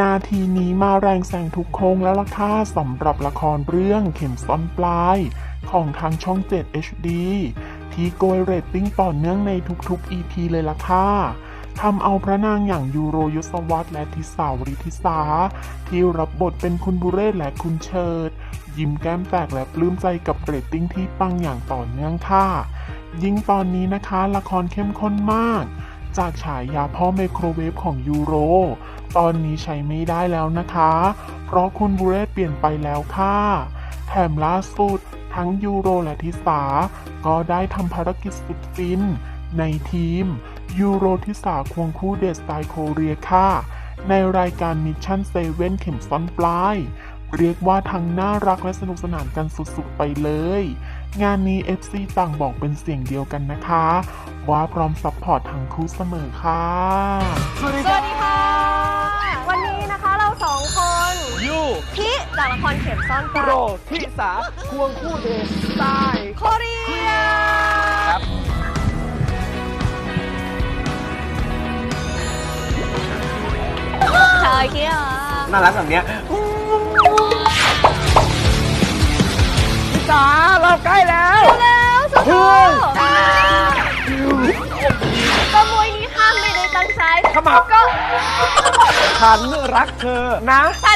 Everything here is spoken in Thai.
นาทีนี้มาแรงแซงทุกโค้งแล้วล่ะค่ะสำหรับละครเรื่องเข็มซ่อนปลาย ของทางช่อง 7 HD ที่โกยเรตติ้งต่อเนื่องในทุกๆ EP เลยล่ะค่ะทำเอาพระนางอย่างยูโรยศวรรษและทิสาวริทิสา ที่รับบทเป็นคุณบุเรศและคุณเชิด ยิ้มแก้มแตกและปลื้มใจกับเรตติ้งที่ปังอย่างต่อเนื่องค่ะ ยิ่งตอนนี้นะคะละครเข้มข้นมาก จากฉายาพ่อไมโครเวฟของยูโร ตอนนี้ใช้ไม่ได้แล้วนะคะ เพราะคุณบุเรศเปลี่ยนไปแล้วค่ะ แถมล่าสุด ทั้งยูโรและทิสา ก็ได้ทำภารกิจสุดฟิน ในทีม ยูโรทิสาควงคู่เดสไตล์โคเรียค่ะ ในรายการมิชชั่นเซเว่นเข็มซ้อนปลายเรียกว่าทั้งน่ารักและสนุกสนานกันสุดๆไปเลย งานนี้ FC ต่างบอกเป็นเสียงเดียวกันนะคะ ว่าพร้อมซัพพอร์ตทั้งคู่เสมอค่ะ สวัสดีค่ะ จากละครเข็มซ่อนปลาโรทิสาควงคู่เดสไตล์โคเรียครับใช่เคียน่ารักแบบเนี้ยทิสาเราใกล้แล้วแล้วสุดเฮ้ยๆขโมยนี้ห้ามไม่ได้ตั้งใจขมับก็ฉันรักเธอนะ ฉัน